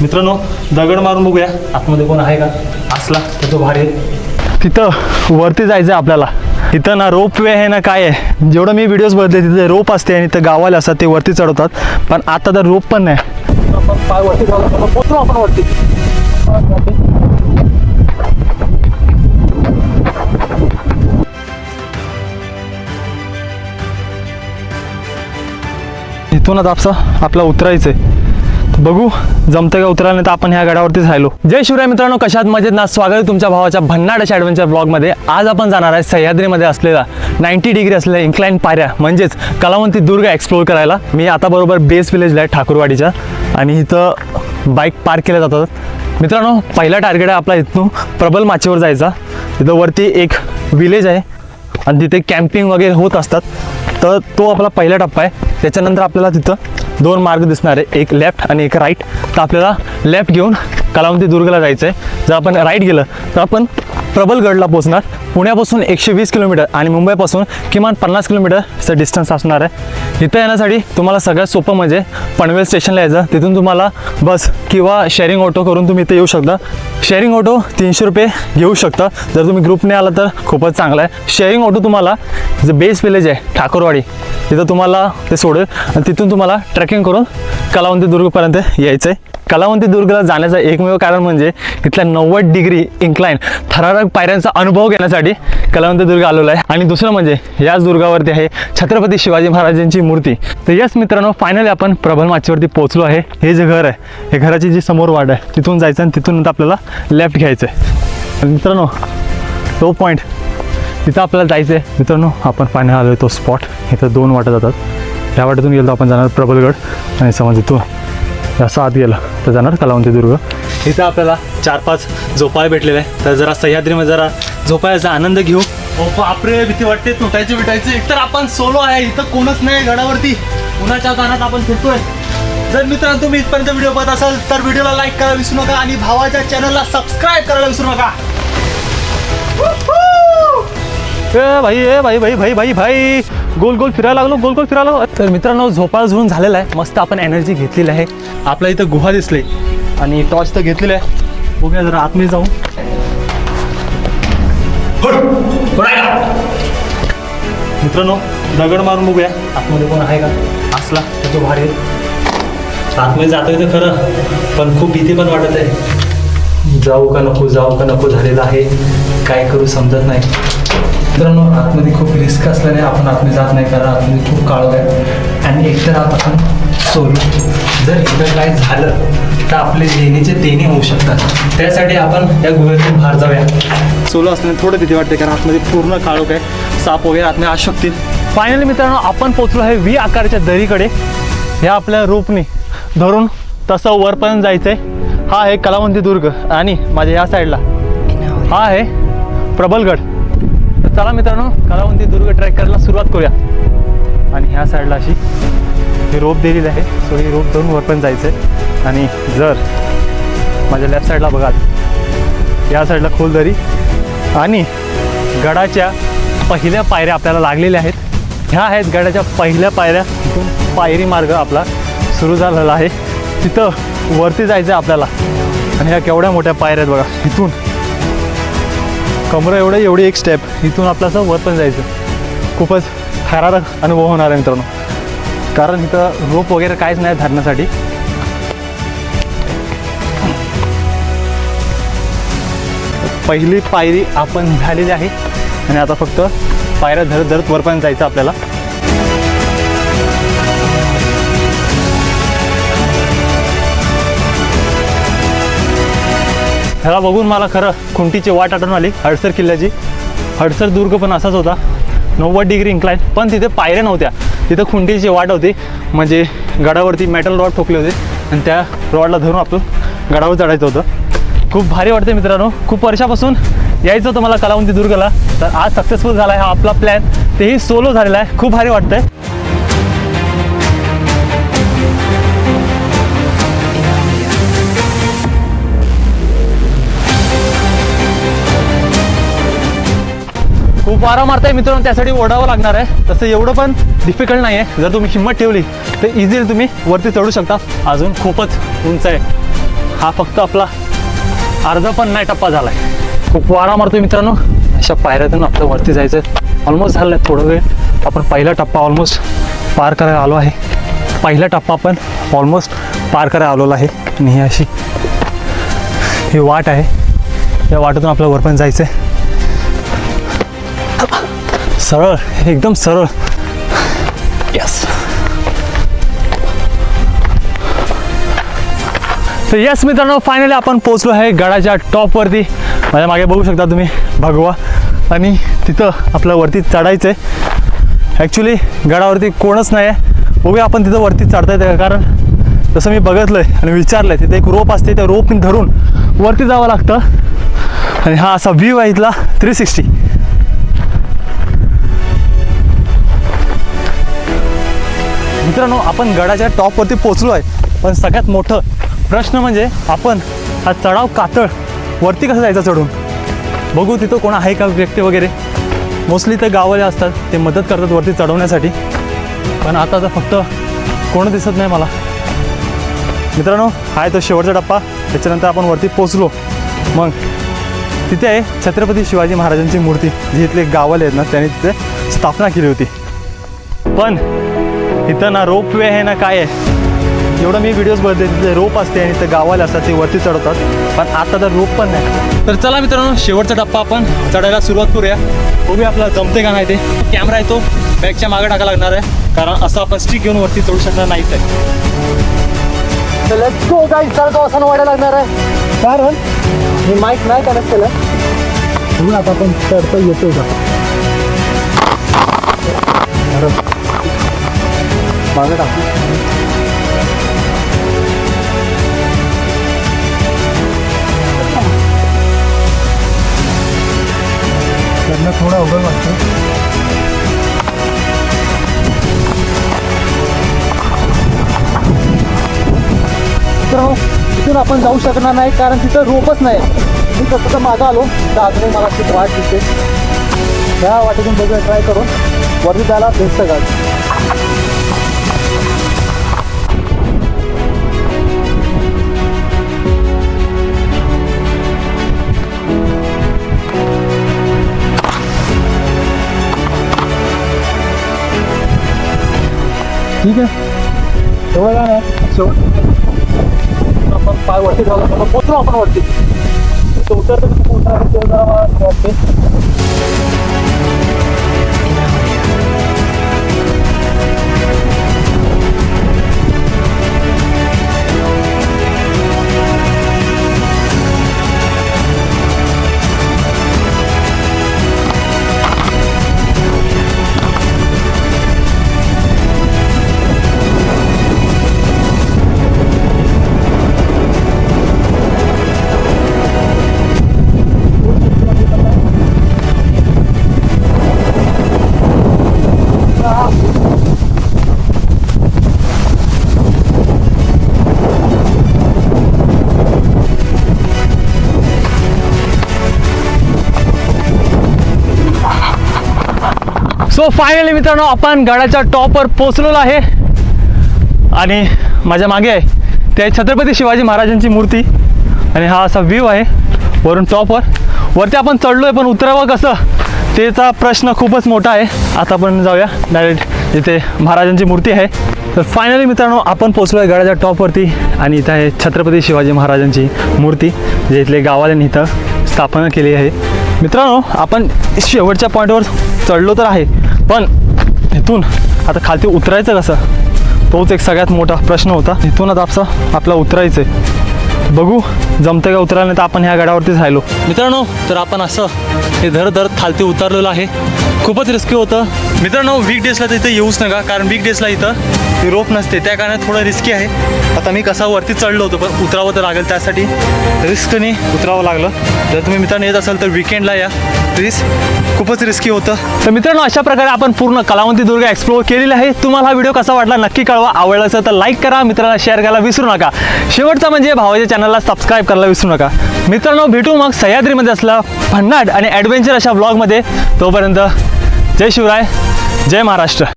मित्रांनो दगड मारून बघूया. आतमध्ये कोण आहे का? असला तर तो भारी. तिथं वरती जायचं आहे आपल्याला. इथं ना रोप वे आहे ना काय आहे? जेवढं मी व्हिडिओज बघितले तिथे रोप असते आणि इथं गावाला असतात ते वरती चढवतात. पण आता तर रोप पण नाही. आपण पाय वरती जाऊ पोचलो आपण वरती. इथूनच आपसा आपला उतरायचं आहे बघू जमतं का उतरायला नाही तर आपण ह्या गडावरतीच राहिलो. जय शिवराय मित्रांनो कशात मजेत ना? स्वागत तुमच्या भावाच्या भन्नाडाच्या ॲडव्हेंचर ब्लॉगमध्ये आज आपण जाणार आहे सह्याद्रीमध्ये असलेला नाईन्टी डिग्री असलेल्या इन्क्लाईन पायऱ्या. म्हणजेच कलावंती दुर्ग एक्सप्लोर करायला. मी आता बरोबर बेस विलेजला आहे ठाकूरवाडीच्या. आणि इथं बाईक पार्क केल्या जातात. मित्रांनो पहिला टार्गेट आहे आपला इथून प्रबल माचीवर जायचा. तिथं वरती एक विलेज आहे. आणि तिथे कॅम्पिंग वगैरे होत असतात. तर तो आपला पहिला टप्पा आहे. त्याच्यानंतर आपल्याला तिथं दोन मार्ग दिसणार आहे एक लेफ्ट आणि एक राईट तर आपल्याला लेफ्ट घेऊन कलावंती दुर्गला जायचं आहे जर आपण राईट गेलं तर आपण प्रबलगडला पोहोचणार. पुण्यापासून एकशे वीस किलोमीटर आणि मुंबईपासून किमान पन्नास किलोमीटरचं डिस्टन्स असणार आहे. इथं येण्यासाठी तुम्हाला सगळ्यात सोपं म्हणजे पनवेल स्टेशनला यायचं. तिथून तुम्हाला बस किंवा शेअरिंग ऑटो करून तुम्ही इथे येऊ शकता. शेअरिंग ऑटो तीनशे रुपये घेऊ शकता. जर तुम्ही ग्रुपने आला तर खूपच चांगला आहे. शेअरिंग ऑटो तुम्हाला जे बेस विलेज आहे ठाकूरवाडी तिथं तुम्हाला ते सोडेल. आणि तिथून तुम्हाला ट्रेकिंग करून कलावंती दुर्गपर्यंत यायचं आहे कलावंती दुर्गला जाण्याचं एकमेव कारण म्हणजे इथल्या नव्वद डिग्री इन्क्लाइन थरारक पायऱ्यांचा अनुभव घेण्यासाठी कलावंत दुर्ग आलेलो आहे. आणि दुसरं म्हणजे याच दुर्गावरती आहे छत्रपती शिवाजी महाराजांची मूर्ती. तर यस मित्रांनो फायनली आपण प्रबल माचीवरती पोहोचलो आहे. हे जे घर आहे हे घराची जी समोर वाट आहे तिथून जायचं आणि तिथून नंतर आपल्याला लेफ्ट घ्यायचं आहे मित्रांनो तो पॉईंट तिथं आपल्याला जायचं आहे मित्रांनो आपण फायनल आलो तो स्पॉट इथं दोन वाटा जातात. त्या वाटेतून गेलो आपण जाणार प्रबलगड आणि समज इथून. असं आत गेलं. तर जाणार कलावंती दुर्ग. इथं आपल्याला चार पाच झोपाळे भेटलेले आहे तर जरा सह्याद्रीमध्ये जरा झोपायचा आनंद घेऊ. हो बापरे भीती वाटते. तुटायचे बिटायचे. एकतर आपण सोलो आहे. इथं कोणच नाही गडावरती. उन्हाच्या कानात आपण फिरतोय. जर मित्रांनो तुम्ही इथपर्यंत व्हिडिओ बघत असाल तर व्हिडिओला लाईक करायला विसरू नका आणि भावाच्या चॅनलला सबस्क्राईब करायला विसरू नका. ए भाई ए भाई भाई भाई भाई भाई. गोल गोल फिरायला लागलो गोल गोल फिरायला लागलो. तर मित्रांनो झोपाळा झुळून झालेला आहे. मस्त आपण एनर्जी घेतलेली आहे. आपल्या इथं गुहा दिसले. आणि टॉर्च तर घेतलेली आहे. बघूया जरा आतमध्ये जाऊ. मित्रांनो दगड मारून बघूया. आतमध्ये कोण आहे का? असला तो भारी. आतमध्ये जातोय तर खरं पण खूप भीती पण वाटत आहे. जाऊ का नको जाऊ का नको झालेलं आहे. काय करू समजत नाही. मित्रांनो आतमध्ये खूप रिस्क असल्याने आपण आतमध्ये जात नाही कारण आतमध्ये खूप काळोख आहे आणि एकतर आत आपण सोडू जर इथं काय झालं तर आपले देणेचे देणे होऊ शकतात. त्यासाठी आपण या गुहेतून बाहेर जाऊया. सोलो असल्याने थोडं भीती वाटते कारण आतमध्ये पूर्ण काळोख आहे साप वगैरे आतमध्ये असू शकतील फायनली मित्रांनो आपण पोचलो आहे व्ही आकारच्या दरीकडे. ह्या आपल्या रोपने धरून तसं वरपर्यंत जायचं आहे हा आहे कलावंती दुर्ग आणि माझ्या या साईडला हा आहे प्रबलगड. चला मित्रांनो कलावंती दुर्ग ट्रॅक करायला सुरुवात करूया. आणि ह्या साईडला अशी ही रोप दिलेली आहे. सो ही रोप धरून पण जायचं आहे आणि जर माझ्या लेफ्ट साईडला बघाल या साईडला खोल दरी आणि गडाच्या पहिल्या पायऱ्या आपल्याला लागलेल्या आहेत. ह्या आहेत गडाच्या पहिल्या पायऱ्या. तिथून पायरी मार्ग आपला सुरू झालेला आहे. तिथं वरती जायचं आहे आपल्याला. आणि ह्या केवढ्या मोठ्या पायऱ्या आहेत बघा. इथून कमरं एवढं एवढी एक स्टेप इथून आपलं असं वर पण जायचं. खूपच थरारक अनुभव होणार आहे मित्रांनो. कारण इथं रोप वगैरे काहीच नाही धरण्यासाठी. पहिली पायरी आपण झालेली आहे. आणि आता फक्त पायऱ्या धरत धरत वरपर्यंत जायचं आपल्याला. ह्याला बघून मला खरं खुंटीची वाट आठवून आली. हडसर किल्ल्याची. हडसर दुर्ग पण असाच होता. नव्वद डिग्री इन्क्लाईन पण तिथे पायऱ्या नव्हत्या. तिथं खुंटीची वाट होती. म्हणजे गडावरती मेटल रॉड ठोकले होते. आणि त्या रॉडला धरून आपण गडावर चढायचं होतं. खूप भारी वाटते मित्रांनो. खूप वर्षापासून यायचं होतं मला कलावंती दुर्गला. तर आज सक्सेसफुल झाला आहे हा आपला प्लॅन तेही सोलो झालेला आहे. खूप भारी वाटतं आहे वारा मारताय मित्रांनो त्यासाठी ओढावं लागणार आहे. तसं एवढं पण डिफिकल्ट नाही आहे जर तुम्ही हिंमत ठेवली तर इझिली तुम्ही वरती चढू शकता. अजून खूपच उंच आहे. हा फक्त आपला अर्धा पण नाही टप्पा झाला आहे खूप वारा मारतोय मित्रांनो. अशा पायऱ्यातून आपलं वरती जायचं. ऑलमोस्ट झालं आहे थोडं वेळ. आपण पहिला टप्पा ऑलमोस्ट पार करायला आलो आहे. पहिला टप्पा आपण ऑलमोस्ट पार करायला आलेला आहे. आणि ही अशी ही वाट आहे. या वाटेतून आपल्या वरपर्यंत जायचं आहे सरळ एकदम सरळ. यस तर यस मित्रांनो फायनली आपण पोचलो आहे गडाच्या टॉपवरती माझ्या मागे बघू शकता तुम्ही भगवा. आणि तिथं आपलं वरती चढायचं आहे ॲक्च्युली गडावरती कोणच नाही आहे बघूया आपण तिथं वरती चढता येते का? कारण जसं मी बघितलं आहे आणि विचारलं आहे तिथे एक रोप असते त्या रोपने धरून वरती जावं लागतं. आणि हा असा व्ह्यू आहे इथला थ्री सिक्स्टी मित्रांनो आपण गडाच्या टॉपवरती पोचलो आहे पण सगळ्यात मोठं प्रश्न म्हणजे आपण हा चढाव कातळ वरती कसं जायचं चढून? बघू तिथं कोण आहे का व्यक्ती वगैरे. मोस्टली ते गावाले असतात ते मदत करतात वरती चढवण्यासाठी. पण आता तर फक्त कोण दिसत नाही मला. मित्रांनो हा आहे तो शेवटचा टप्पा. त्याच्यानंतर आपण वरती पोचलो मग तिथे आहे छत्रपती शिवाजी महाराजांची मूर्ती. जी इथले गावाले आहेत ना त्यांनी तिथे स्थापना केली होती. पण इथं ना रोप वे आहे ना काय आहे? एवढं मी व्हिडिओज बघते तिथे रोप असते आणि ते गावाला असतात ते वरती चढवतात. पण आता तर रोप पण नाही. तर चला मित्रांनो शेवटचा टप्पा आपण. चढायला सुरुवात करूया. बघूया आपल्याला जमते का नाही ते. कॅमेरा आहे तो. बॅगच्या मागे टाका लागणार आहे. कारण असं आपण स्टिक घेऊन वरती चढू शकणार नाहीच आहे लेट्स गो गाईज चढतो असं वाढायला लागणार आहे. कारण मी माईक नाही कनेक्ट केलं. म्हणून आता आपण चढतो येतो का? मागे टाकू. त्यांना थोडं अवघड वाटतं. तर हो तिथून आपण जाऊ शकणार नाही कारण तिथं रोपच नाही. मी तसं तर मागं आलो. तर अजूनही मला खूप वाट दिसते. त्या वाटेतून बघूया ट्राय करून. वरती जायला भेटतं का ठीक आहे. तेवढं काय नाही शेवट आपण पाय वरती जाऊ आपण पोचलो आपण वरती. तो उतरतो किती उतरतो वाटते सो फायनली मित्रांनो आपण गडाच्या टॉपवर पोचलेलो आहे. आणि माझ्या मागे आहे ते छत्रपती शिवाजी महाराजांची मूर्ती. आणि हा असा व्ह्यू आहे वरून टॉपवर वरती आपण चढलो आहे पण उतरावं कसं त्याचा प्रश्न खूपच मोठा आहे. आता आपण जाऊया डायरेक्ट इथे महाराजांची मूर्ती आहे. तर फायनली मित्रांनो आपण पोचलो आहे गडाच्या टॉपवरती आणि इथं आहे छत्रपती शिवाजी महाराजांची मूर्ती जे इथले गावाल्यांनी इथं स्थापना केली आहे. मित्रांनो आपण शेवटच्या पॉईंटवर चढलो तर आहे. पण इथून आता खालती उतरायचं कसं? तोच एक सगळ्यात मोठा प्रश्न होता. इथूनच आपसा आपला उतरायचं आहे बघू जमतं का उतरायला नाही तर आपण ह्या गडावरतीच राहिलो. मित्रांनो तर आपण असं हे धर धर खालती उतरलेलं आहे. खूपच रिस्की होतं. मित्रांनो वीक डेजला तर इथं येऊच नका कारण वीक डेजला इथं ती रोप नसते. त्या कारणात थोडं रिस्की आहे. आता मी कसा वरती चढलो होतो पण उतरावं तर लागेल त्यासाठी. रिस्कने उतरावं लागलं. जर तुम्ही मित्रांनो येत असाल तर विकेंडला या. प्लीज खूपच रिस्की होतं. तर मित्रांनो अशा प्रकारे आपण पूर्ण कलावंती दुर्ग एक्सप्लोर केलेला आहे. तुम्हाला हा व्हिडिओ कसा वाटला नक्की कळवा. आवडला असेल तर लाईक करा. मित्रांना शेअर करायला विसरू नका. शेवटचा म्हणजे भावाच्या चॅनलला सबस्क्राईब करायला विसरू नका. मित्रांनो भेटू मग सह्याद्रीमध्ये असला भन्नाट आणि ॲडव्हेंचर अशा ब्लॉगमध्ये तोपर्यंत जय शिवराय जय महाराष्ट्र.